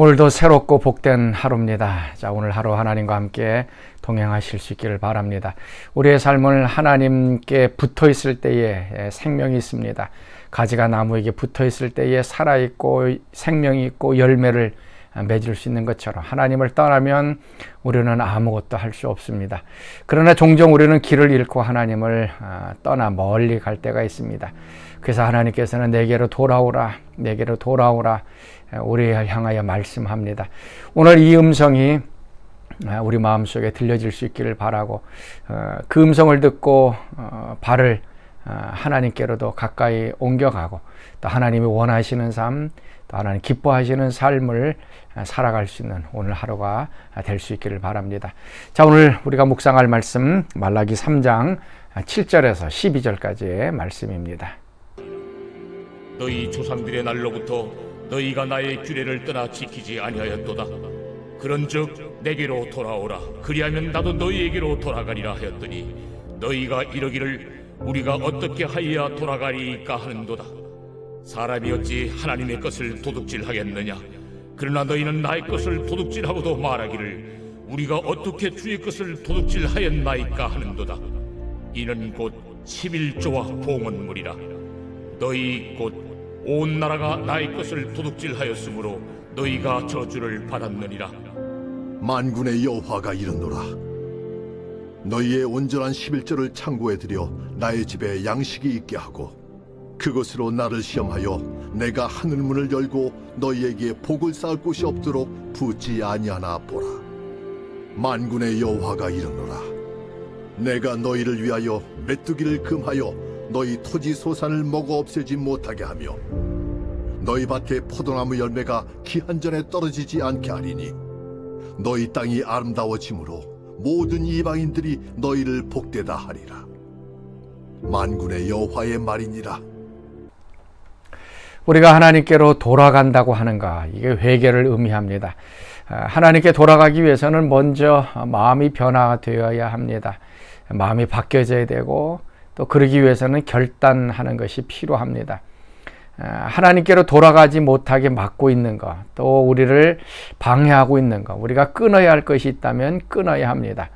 오늘도 새롭고 복된 하루입니다. 자, 오늘 하루 하나님과 함께 동행하실 수 있기를 바랍니다. 우리의 삶은 하나님께 붙어 있을 때에 생명이 있습니다. 가지가 나무에게 붙어 있을 때에 살아 있고 생명이 있고 열매를 맺을 수 있는 것처럼 하나님을 떠나면 우리는 아무것도 할 수 없습니다. 그러나 종종 우리는 길을 잃고 하나님을 아, 떠나 멀리 갈 때가 있습니다. 그래서 하나님께서는 내게로 돌아오라, 내게로 돌아오라, 우리를 향하여 말씀합니다. 오늘 이 음성이 아, 우리 마음속에 들려질 수 있기를 바라고 어, 그 음성을 듣고 어, 발을 아, 하나님께로도 가까이 옮겨가고 또 하나님이 원하시는 삶, 또 하나님 기뻐하시는 삶을 살아갈 수 있는 오늘 하루가 될 수 있기를 바랍니다. 자, 오늘 우리가 묵상할 말씀 말라기 3장 7절에서 12절까지의 말씀입니다. 너희 조상들의 날로부터 너희가 나의 규례를 떠나 지키지 아니하였도다. 그런즉 내게로 돌아오라. 그리하면 나도 너희에게로 돌아가리라 하였더니 너희가 이러기를 우리가 어떻게 하여야 돌아가리까 하는도다. 사람이 어찌 하나님의 것을 도둑질하겠느냐? 그러나 너희는 나의 것을 도둑질하고도 말하기를 우리가 어떻게 주의 것을 도둑질하였나이까 하는도다. 이는 곧 11조와 봉헌물이라. 너희 곧 온 나라가 나의 것을 도둑질하였으므로 너희가 저주를 받았느니라. 만군의 여호와가 이르노라. 너희의 온전한 11절을 창고에 들여 나의 집에 양식이 있게 하고 그것으로 나를 시험하여 내가 하늘 문을 열고 너희에게 복을 쌓을 곳이 없도록 붙지 아니하나 보라. 만군의 여호와가 이르노라. 내가 너희를 위하여 메뚜기를 금하여 너희 토지 소산을 먹어 없애지 못하게 하며 너희 밭에 포도나무 열매가 기한 전에 떨어지지 않게 하리니 너희 땅이 아름다워짐으로 모든 이방인들이 너희를 복되다 하리라. 만군의 여호와의 말이니라. 우리가 하나님께로 돌아간다고 하는가 이게 회개를 의미합니다. 아, 하나님께 돌아가기 위해서는 먼저 마음이 변화되어야 합니다. 마음이 바뀌어져야 되고 또 그러기 위해서는 결단하는 것이 필요합니다. 아, 하나님께로 돌아가지 못하게 막고 있는 것, 또 우리를 방해하고 있는 것, 우리가 끊어야 할 것이 있다면 끊어야 합니다.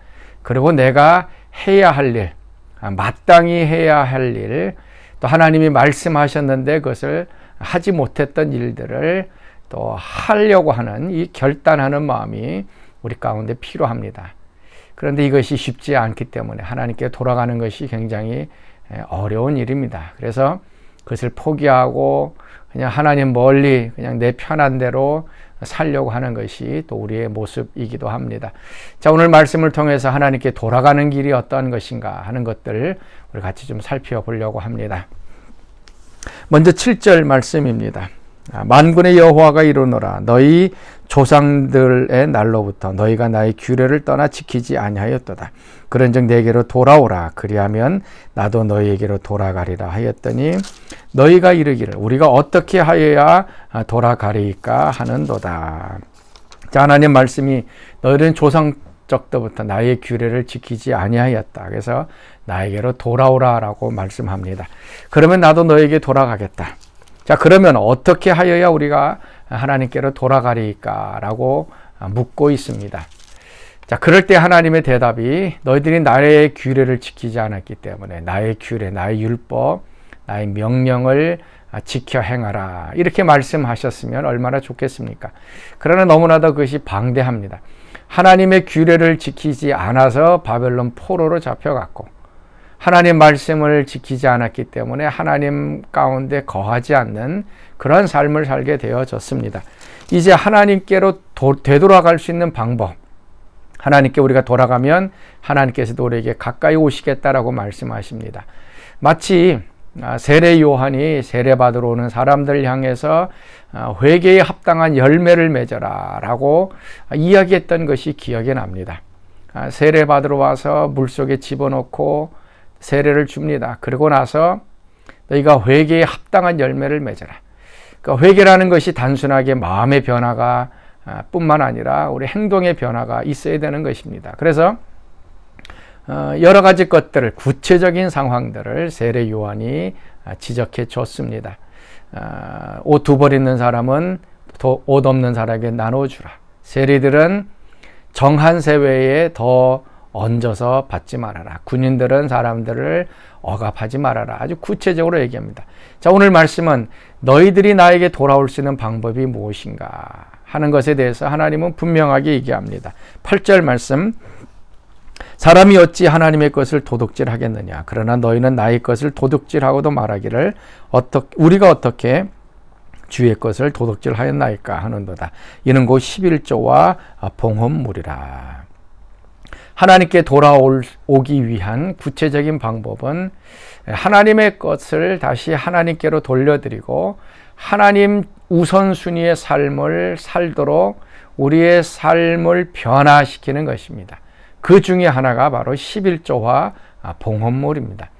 그리고 내가 해야 할 일, 아, 마땅히 해야 할 일, 또 하나님이 말씀하셨는데 그것을 하지 못했던 일들을 또 하려고 하는 이 결단하는 마음이 우리 가운데 필요합니다. 그런데 이것이 쉽지 않기 때문에 하나님께 돌아가는 것이 굉장히 어려운 일입니다. 그래서 그것을 포기하고 그냥 하나님 멀리 그냥 내 편한 대로 살려고 하는 것이 또 우리의 모습이기도 합니다. 자, 오늘 말씀을 통해서 하나님께 돌아가는 길이 어떤 것인가 하는 것들을 우리 같이 좀 살펴보려고 합니다. 먼저 7절 말씀입니다. 아, 만군의 여호와가 이르노라 너희 조상들의 날로부터 너희가 나의 규례를 떠나 지키지 아니하였도다. 그런즉 내게로 돌아오라 그리하면 나도 너희에게로 돌아가리라 하였더니 너희가 이르기를 우리가 어떻게 하여야 돌아가리까 하는도다. 자 하나님 말씀이 너희는 조상 적도부터 나의 규례를 지키지 아니하였다. 그래서 나에게로 돌아오라라고 말씀합니다. 그러면 나도 너에게 돌아가겠다. 자, 그러면 어떻게 하여야 우리가 하나님께로 돌아가리까라고 묻고 있습니다. 자, 그럴 때 하나님의 대답이 너희들이 나의 규례를 지키지 않았기 때문에 나의 규례, 나의 율법, 나의 명령을 지켜 행하라. 이렇게 말씀하셨으면 얼마나 좋겠습니까? 그러나 너무나도 그것이 방대합니다. 하나님의 규례를 지키지 않아서 바벨론 포로로 잡혀갔고 하나님 말씀을 지키지 않았기 때문에 하나님 가운데 거하지 않는 그런 삶을 살게 되어졌습니다. 이제 하나님께로 도, 되돌아갈 수 있는 방법. 하나님께 우리가 돌아가면 하나님께서도 우리에게 가까이 오시겠다라고 말씀하십니다. 마치 아, 세례 요한이 세례 받으러 오는 사람들 향해서 아, 회개에 합당한 열매를 맺어라 라고 이야기했던 것이 기억에 납니다. 아, 세례 받으러 와서 물 속에 집어넣고 세례를 줍니다. 그리고 나서 너희가 회개에 합당한 열매를 맺어라. 그러니까 회개라는 것이 단순하게 마음의 변화가 뿐만 아니라 우리 행동의 변화가 있어야 되는 것입니다. 그래서 어, 여러 가지 것들을 구체적인 상황들을 세례 요한이 지적해 줬습니다. 어, 옷두 벌 있는 사람은 더옷 없는 사람에게 나눠주라. 세리들은 정한 세외에 더 얹어서 받지 말아라. 군인들은 사람들을 억압하지 말아라. 아주 구체적으로 얘기합니다. 자, 오늘 말씀은 너희들이 나에게 돌아올 수 있는 방법이 무엇인가 하는 것에 대해서 하나님은 분명하게 얘기합니다. 8절 말씀. 사람이 어찌 하나님의 것을 도둑질 하겠느냐. 그러나 너희는 나의 것을 도둑질하고도 말하기를 어떻게 우리가 어떻게 주의 것을 도둑질 하였나이까 하는도다. 이는 곧 11조와 봉헌물이라. 하나님께 돌아오기 위한 구체적인 방법은 하나님의 것을 다시 하나님께로 돌려드리고 하나님 우선순위의 삶을 살도록 우리의 삶을 변화시키는 것입니다. 그 중에 하나가 바로 11조와 봉헌물입니다.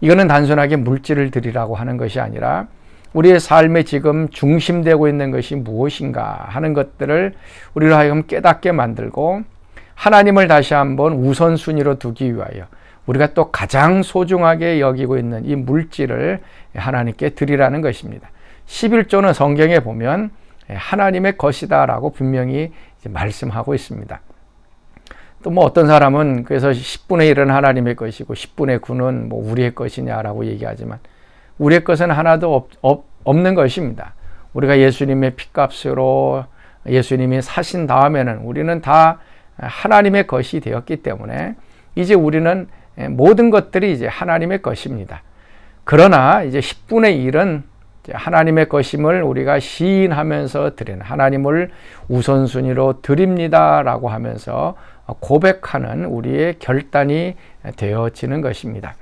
이거는 단순하게 물질을 드리라고 하는 것이 아니라 우리의 삶에 지금 중심되고 있는 것이 무엇인가 하는 것들을 우리로 하여금 깨닫게 만들고 하나님을 다시 한번 우선순위로 두기 위하여 우리가 또 가장 소중하게 여기고 있는 이 물질을 하나님께 드리라는 것입니다. 11조는 성경에 보면 하나님의 것이다 라고 분명히 말씀하고 있습니다. 또 뭐 어떤 사람은 그래서 10분의 1은 하나님의 것이고 10분의 9는 뭐 우리의 것이냐라고 얘기하지만 우리의 것은 하나도 없, 없, 없는 것입니다. 우리가 예수님의 피값으로 예수님이 사신 다음에는 우리는 다 하나님의 것이 되었기 때문에 이제 우리는 모든 것들이 이제 하나님의 것입니다. 그러나 이제 10분의 1은 하나님의 것임을 우리가 시인하면서 드리는 하나님을 우선순위로 드립니다라고 하면서 고백하는 우리의 결단이 되어지는 것입니다.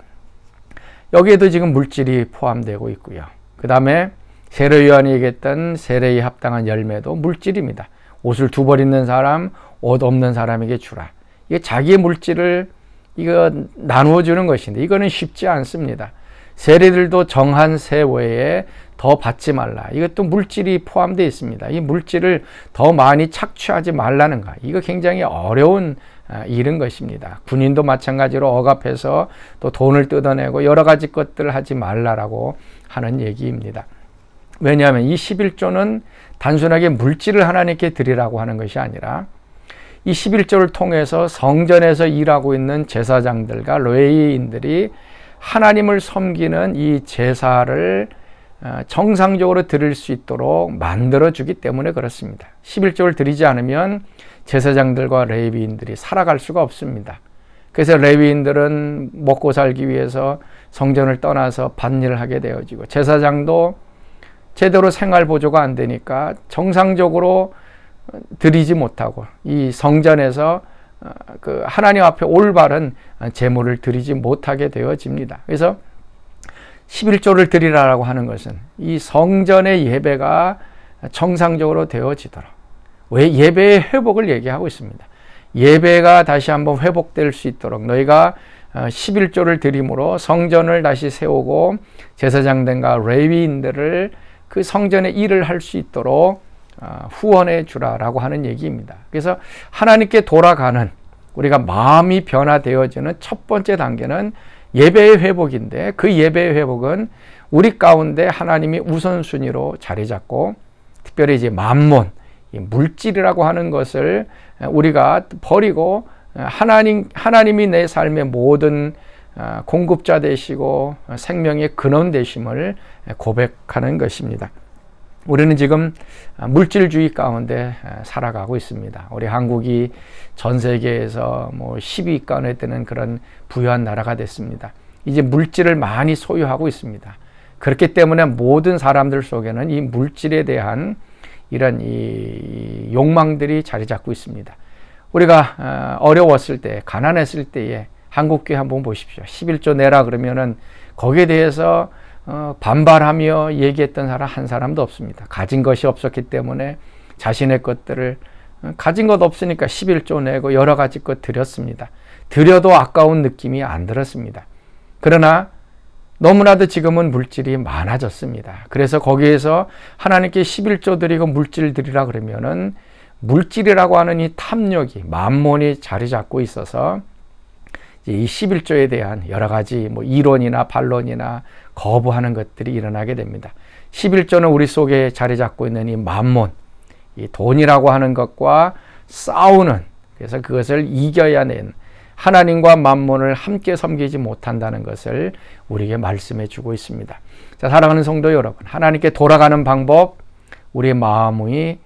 여기에도 지금 물질이 포함되고 있고요. 그 다음에 세례 요한이 얘기했던 세례에 합당한 열매도 물질입니다. 옷을 두 벌 입는 사람, 옷 없는 사람에게 주라. 이게 자기의 물질을 이거 나누어 주는 것인데 이거는 쉽지 않습니다. 세례들도 정한 세외에 더 받지 말라. 이것도 물질이 포함되어 있습니다. 이 물질을 더 많이 착취하지 말라는 가. 이거 굉장히 어려운 일인 것입니다. 군인도 마찬가지로 억압해서 또 돈을 뜯어내고 여러 가지 것들을 하지 말라라고 하는 얘기입니다. 왜냐하면 이 11조는 단순하게 물질을 하나님께 드리라고 하는 것이 아니라 이 11조를 통해서 성전에서 일하고 있는 제사장들과 레위인들이 하나님을 섬기는 이 제사를 정상적으로 드릴 수 있도록 만들어 주기 때문에 그렇습니다. 11조를 드리지 않으면 제사장들과 레위인들이 살아갈 수가 없습니다. 그래서 레위인들은 먹고 살기 위해서 성전을 떠나서 밭일을 하게 되어지고 제사장도 제대로 생활 보조가 안 되니까 정상적으로 드리지 못하고 이 성전에서 그 하나님 앞에 올바른 제물을 드리지 못하게 되어집니다. 그래서 11조를 드리라고 하는 것은 이 성전의 예배가 정상적으로 되어지도록 왜 예배의 회복을 얘기하고 있습니다. 예배가 다시 한번 회복될 수 있도록 너희가 11조를 드림으로 성전을 다시 세우고 제사장들과 레위인들을 그 성전의 일을 할 수 있도록 후원해 주라라고 하는 얘기입니다. 그래서 하나님께 돌아가는 우리가 마음이 변화되어지는 첫 번째 단계는 예배의 회복인데 그 예배의 회복은 우리 가운데 하나님이 우선순위로 자리 잡고 특별히 이제 만몬 물질이라고 하는 것을 우리가 버리고 하나님 하나님이 내 삶의 모든 공급자 되시고 생명의 근원 되심을 고백하는 것입니다. 우리는 지금 물질주의 가운데 살아가고 있습니다. 우리 한국이 전 세계에서 뭐 10위권에 드는 그런 부유한 나라가 됐습니다. 이제 물질을 많이 소유하고 있습니다. 그렇기 때문에 모든 사람들 속에는 이 물질에 대한 이런 이 욕망들이 자리 잡고 있습니다. 우리가 어려웠을 때, 가난했을 때에 한국교회 한번 보십시오. 11조 내라 그러면은 거기에 대해서 어, 반발하며 얘기했던 사람 한 사람도 없습니다. 가진 것이 없었기 때문에 자신의 것들을 어, 가진 것 없으니까 11조 내고 여러 가지 것 드렸습니다. 드려도 아까운 느낌이 안 들었습니다. 그러나 너무나도 지금은 물질이 많아졌습니다. 그래서 거기에서 하나님께 11조 드리고 물질 드리라 그러면은 물질이라고 하는 이 탐욕이 만몬이 자리 잡고 있어서 이 11조에 대한 여러 가지 뭐 이론이나 반론이나 거부하는 것들이 일어나게 됩니다. 11조는 우리 속에 자리 잡고 있는 이 만몬, 이 돈이라고 하는 것과 싸우는 그래서 그것을 이겨야 낸 하나님과 만몬을 함께 섬기지 못한다는 것을 우리에게 말씀해 주고 있습니다. 자, 사랑하는 성도 여러분, 하나님께 돌아가는 방법, 우리의 마음이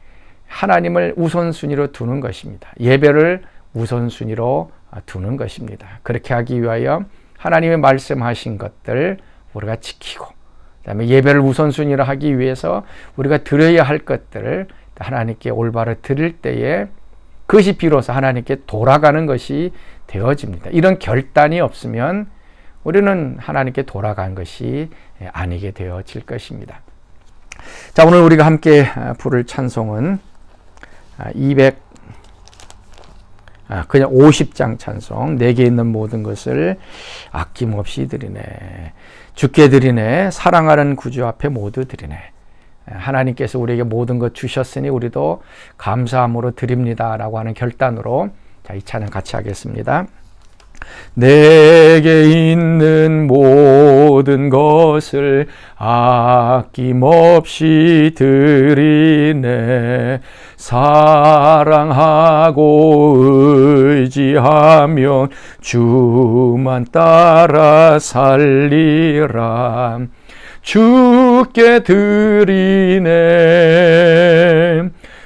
하나님을 우선순위로 두는 것입니다. 예배를 우선순위로 두는 것입니다. 그렇게 하기 위하여 하나님의 말씀하신 것들 우리가 지키고, 그다음에 예배를 우선순위로 하기 위해서 우리가 드려야 할 것들을 하나님께 올바로 드릴 때에 그것이 비로소 하나님께 돌아가는 것이 되어집니다. 이런 결단이 없으면 우리는 하나님께 돌아간 것이 아니게 되어질 것입니다. 자, 오늘 우리가 함께 부를 찬송은 200 아, 그냥 50장 찬송 내게 있는 모든 것을 아낌없이 드리네. 주께 드리네. 사랑하는 구주 앞에 모두 드리네. 하나님께서 우리에게 모든 것 주셨으니 우리도 감사함으로 드립니다라고 하는 결단으로 자, 이 찬양 같이 하겠습니다. 내게 있는 모든 것을 아낌없이 드리네. 사랑하고 의지하면 주만 따라 살리라. 주께 드리네.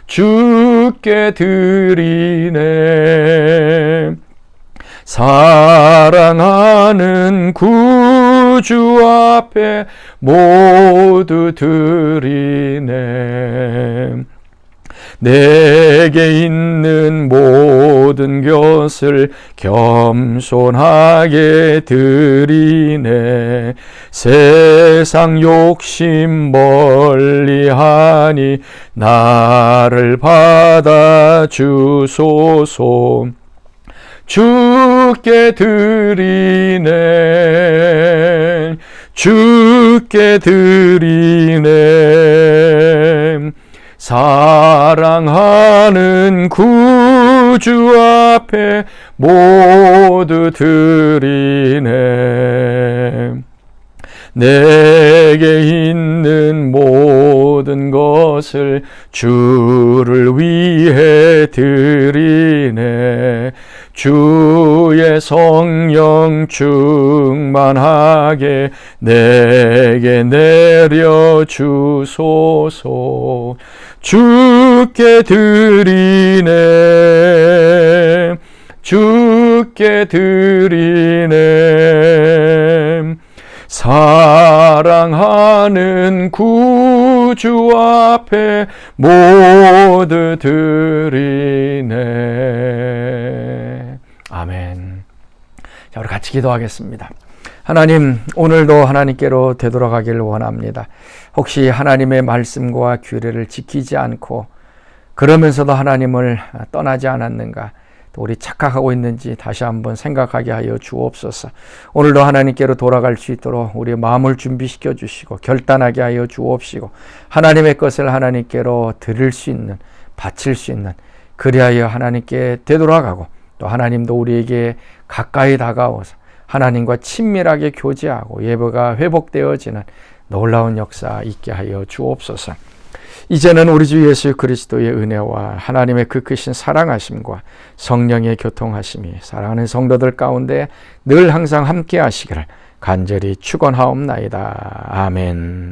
주께 드리네 사랑하는 구주 앞에 모두 드리네. 내게 있는 모든 것을 겸손하게 드리네. 세상 욕심 멀리하니 나를 받아 주소서. 주 께 드리네. 주께 드리네. 사랑하는 구주 앞에 모두 드리네. 내게 있는 모든 것을 주를 위해 드리네. 주 의 성령 충만하게 내게 내려 주소서. 주께 드리네. 주께 드리네. 사랑하는 구주 앞에 모두 드리네. 아멘. 자, 우리 같이 기도하겠습니다. 하나님, 오늘도 하나님께로 되돌아가기를 원합니다. 혹시 하나님의 말씀과 규례를 지키지 않고 그러면서도 하나님을 떠나지 않았는가? 또 우리 착각하고 있는지 다시 한번 생각하게 하여 주옵소서. 오늘도 하나님께로 돌아갈 수 있도록 우리의 마음을 준비시켜 주시고 결단하게 하여 주옵시고 하나님의 것을 하나님께로 드릴 수 있는 바칠 수 있는 그리하여 하나님께 되돌아가고 또 하나님도 우리에게 가까이 다가와서 하나님과 친밀하게 교제하고 예배가 회복되어지는 놀라운 역사 있게 하여 주옵소서. 이제는 우리 주 예수 그리스도의 은혜와 하나님의 그 크신 사랑하심과 성령의 교통하심이 사랑하는 성도들 가운데 늘 항상 함께 하시기를 간절히 축원하옵나이다. 아멘.